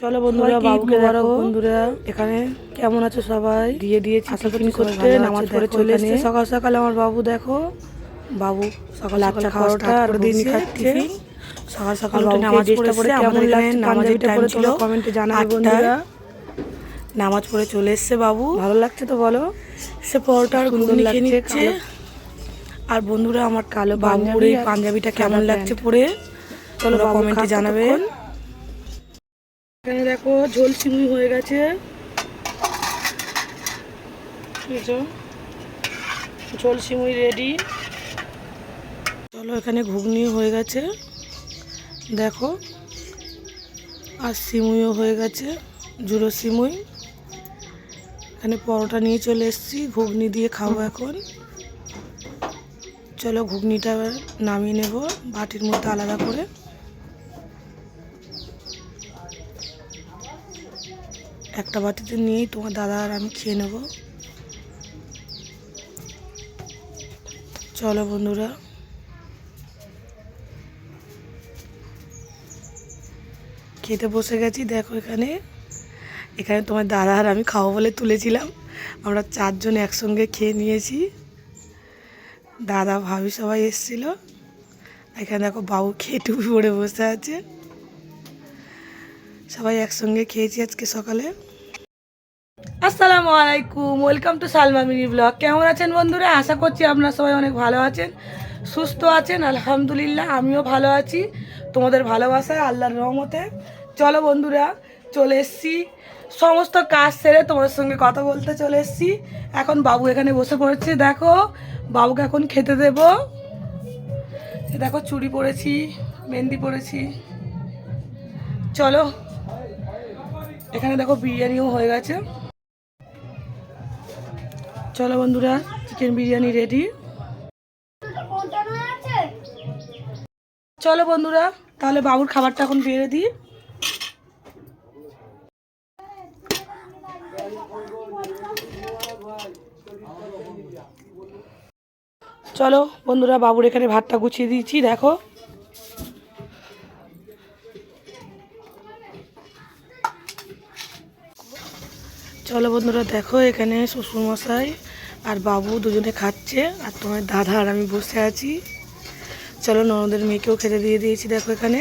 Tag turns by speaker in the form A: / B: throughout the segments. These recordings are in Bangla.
A: চলো বন্ধুরা বাবুকে দেখো।
B: বন্ধুরা।
A: এখানে কেমন আছো সবাই?
B: দিয়ে দিয়েছি
A: আশা করি
B: করতে নামাজ পড়ে চলে এসেছে
A: সকাল সকাল আমার বাবু দেখো। বাবু সকাল
B: খাওয়া
A: খাওয়াটা আর দিন খাচ্ছে। সকাল সকাল বাবুকে
B: নামাজ পড়ে এসছে,
A: কেমন পাঞ্জাবিটা
B: নামাজের time ছিল
A: কমেন্টে জানাবে বন্ধুরা। নামাজ পড়ে চলে এসছে বাবু।
B: ভালো লাগছে তো বলো?
A: সে পরোটা আর ঘুগনি খেয়ে নিচ্ছে। আর বন্ধুরা আমার কালো বাবুর এই পাঞ্জাবিটা কেমন লাগছে। পরে?
B: চলো
A: তোমরা কমেন্টে
B: খাক
A: জানাবে।
B: ততক্ষণ।
A: এখানে দেখো ঝোল চিংড়ি হয়ে গেছে। ঝোল সিমুই রেডি চলো এখানে ঘুগনি হয়ে গেছে। দেখো, আর সিমুইও হয়ে গেছে, জুড়ো সিমুই। এখানে পরোটা নিয়ে চলে এসেছি, ঘুগনি দিয়ে খাব এখন। চলো ঘুগনিটা নামিয়ে নেব, বাটির মধ্যে আলাদা করে। একটা বাটিতে নিয়েই তোমার দাদা আর আমি খেয়ে নেব। চলো বন্ধুরা। খেতে বসে গেছি, দেখো এখানে। এখানে তোমার দাদা আর আমি খাব বলে তুলেছিলাম। আমরা চারজন একসঙ্গে খেয়ে নিয়েছি। দাদা, ভাবি সবাই এসেছিল। এখানে দেখো বাবু খেয়ে টুপি বসে আছে। সবাই একসঙ্গে খেয়েছি আজকে সকালে। আসসালামু আলাইকুম, welcome to Salma mini blog. কেমন আছেন বন্ধুরা? আশা করছি আপনারা সবাই অনেক ভালো আছেন, সুস্থ আছেন, আলহামদুলিল্লাহ, আমিও ভালো আছি। তোমাদের ভালোবাসায়, আল্লাহর রহমতে। চলো বন্ধুরা, চলে এসছি। সমস্ত কাজ সেরে তোমাদের সঙ্গে কথা বলতে চলে এসছি। এখন বাবু এখানে বসে পড়েছে। দেখো, বাবুকে এখন খেতে দেব। দেখো, চুড়ি পরেছি, মেহেন্দি পরেছি। চলো, এখানে দেখো বিরিয়ানিও হয়ে গেছে। চলো বন্ধুরা চিকেন বিরিয়ানি রেডি চলো বন্ধুরা, তাহলে বাবুর খাবারটা এখন বেড়ে দিই। চলো বন্ধুরা, বাবুর এখানে ভাতটা গুছিয়ে দিয়েছি, দেখো। চলো বন্ধুরা, দেখো এখানে শ্বশুরমশাই আর বাবু দুজনে খাচ্ছে আর তোমার দাদা আর আমি বসে আছি। চলো ননদের মেয়েকেও খেতে দিয়ে দিয়েছি, দেখো এখানে।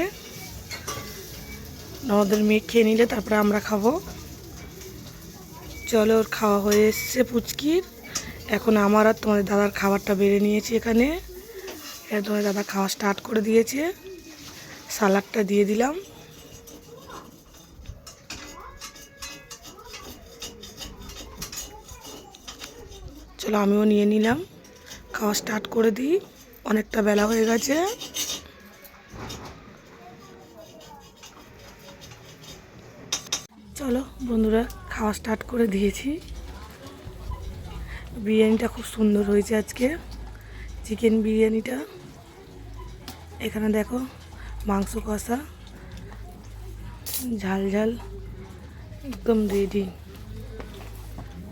A: ননদের মেয়ে খেয়ে নিলে তারপরে আমরা খাব। চলো, ওর খাওয়া হয়ে এসছে পুচকির। এখন আমার আর তোমাদের দাদার খাবারটা বেড়ে নিয়েছি এখানে। এখানে তোমার দাদা খাওয়া স্টার্ট করে দিয়েছে। সালাডটা দিয়ে দিলাম। চলো আমিও নিয়ে নিলাম। খাওয়া স্টার্ট করে দিই। অনেকটা বেলা হয়ে গেছে। চলো বন্ধুরা, খাওয়া স্টার্ট করে দিয়েছি। বিরিয়ানিটা খুব সুন্দর হয়েছে আজকে। চিকেন বিরিয়ানিটা। এখানে দেখো, মাংস কষা। ঝাল ঝাল, একদম রেডি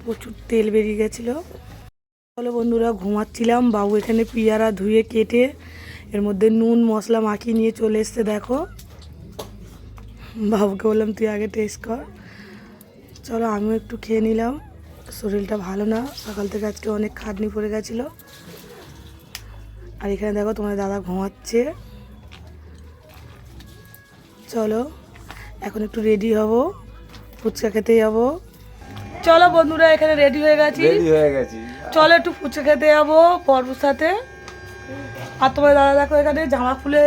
A: প্রচুর তেল বেরিয়ে গেছিল। চলো বন্ধুরা, ঘুমাচ্ছিলাম। বাবু এখানে পিয়ারা ধুয়ে কেটে এর মধ্যে নুন, মশলা মাখিয়ে নিয়ে চলে এসছে, দেখো। বাবুকে বললাম, তুই আগে টেস্ট কর। চলো, আমিও একটু খেয়ে নিলাম। শরীরটা ভালো না। সকাল থেকে আজকে অনেক খাটনি পড়ে গেছিল। আর এখানে দেখো তোমার দাদা ঘুমাচ্ছে। চলো, এখন একটু রেডি হব। ফুচকা খেতে যাব। চলো বন্ধুরা, এখানে রেডি হয়ে গেছি।
C: রেডি হয়ে গেছি।
A: চলো একটু ফুচকা খেতে যাব পর্বর সাথে। আর তোমার দাদা দেখো এখানে জামা খুলে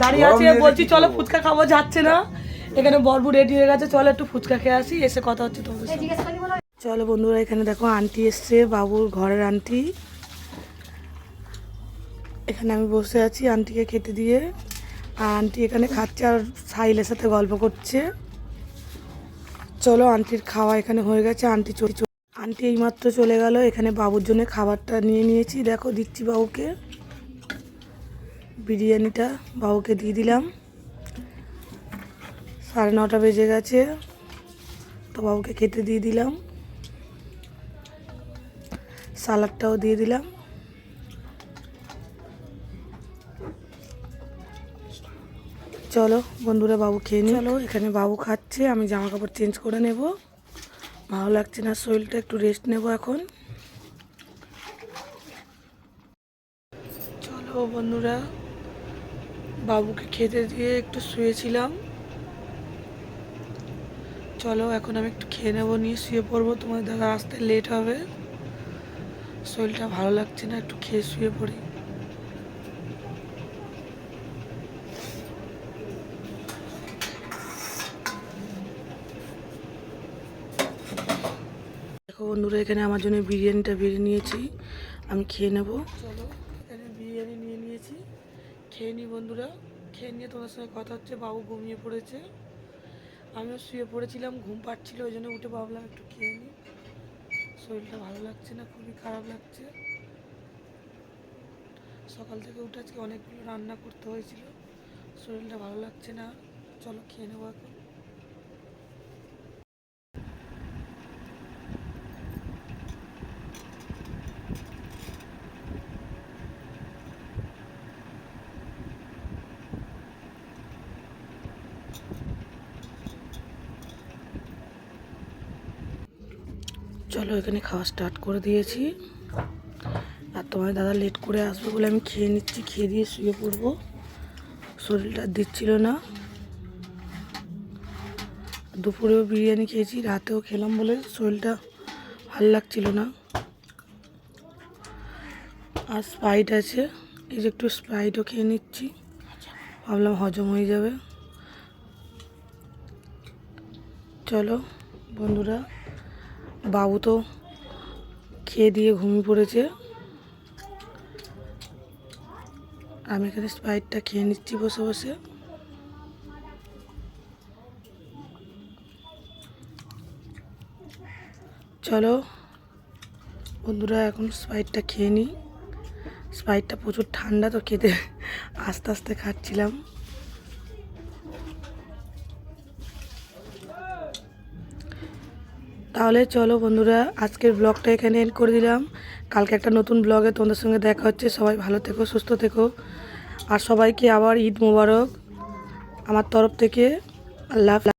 A: দাঁড়িয়ে আছে বলছি চলো ফুচকা খাব যাচ্ছে না। এখানে বরবু রেডি হয়ে গেছে চলো একটু ফুচকা খেয়ে আসি এসে কথা হচ্ছে তোমাদের চলো বন্ধুরা এখানে দেখো আন্টি এসছে বাবুর ঘরের আন্টি এখানে আমি বসে আছি আন্টিকে খেতে দিয়ে। আর আন্টি এখানে খাচ্ছে আর সাইলের সাথে গল্প করছে। চলো আন্টির খাওয়া এখানে হয়ে গেছে আন্টি চলে আন্টি এইমাত্র চলে গেল, এখানে বাবুর জন্য খাবারটা নিয়ে নিয়েছি। দেখো, দিচ্ছি বাবুকে। বিরিয়ানিটা বাবুকে দিয়ে দিলাম। সাড়ে নটা বেজে গেছে, তো বাবুকে খেতে দিয়ে দিলাম। সালাডটাও দিয়ে দিলাম। চলো, বন্ধুরা বাবু খেয়ে চলো, এখানে বাবু খাচ্ছে, আমি জামা কাপড় চেঞ্জ করে নেব। ভালো লাগছে না, শরীরটা একটু রেস্ট নেব এখন। চলো বন্ধুরা, বাবুকে খেতে দিয়ে একটু শুয়েছিলাম। চলো এখন আমি একটু খেয়ে নেব, নিয়ে শুয়ে পড়ব তোমার দাদা আসতে লেট হবে। শরীরটা ভালো লাগছে না, একটু খেয়ে শুয়ে পড়ি। দেখো বন্ধুরা, এখানে আমার জন্য বিরিয়ানিটা বেড়ে নিয়েছি। আমি খেয়ে নেব। চলো, এখানে বিরিয়ানি নিয়ে নিয়েছি। খেয়ে নিই বন্ধুরা। খেয়ে নিয়ে তোমার সঙ্গে কথা হচ্ছে, বাবু ঘুমিয়ে পড়েছে। আমিও শুয়ে পড়েছিলাম, ঘুম পাচ্ছিল, ওই জন্য উঠে ভাবলাম একটু খেয়ে নিই শরীরটা ভালো লাগছে না, খুবই খারাপ লাগছে। সকাল থেকে উঠে আজকে অনেকগুলো রান্না করতে হয়েছিল। শরীরটা ভালো লাগছে না। চলো, খেয়ে নেব এখন। চলো, এখানে খাওয়া স্টার্ট করে দিয়েছি। আর তোমার দাদা লেট করে আসবে বলে আমি খেয়ে নিচ্ছি, খেয়ে দিয়ে শুয়ে পড়ব। শরীরটা দিচ্ছিল না। দুপুরেও বিরিয়ানি খেয়েছি, রাতেও খেলাম বলে শরীরটা ভালো লাগছিল না। আর স্প্রাইট আছে, এই যে একটু স্প্রাইটও খেয়ে নিচ্ছি। ভাবলাম হজম হয়ে যাবে। চলো, বন্ধুরা। বাবু তো খেয়ে দিয়ে ঘুমিয়ে পড়েছে। আমি এখানে স্প্রাইটটা খেয়ে নিচ্ছি বসে বসে। চলো, বন্ধুরা এখন স্প্রাইটটা খেয়ে নিই। স্প্রাইটটা প্রচুর ঠান্ডা তো খেতে আস্তে আস্তে খাচ্ছিলাম। তাহলে চলো বন্ধুরা, আজকের ব্লগটা এখানে এন্ড করে দিলাম। কালকে একটা নতুন ব্লগে তোমাদের সঙ্গে দেখা হচ্ছে। সবাই ভালো থেকো, সুস্থ থেকো। আর সবাইকে আবার ঈদ মুবারক। আমার তরফ থেকে আল্লাহ।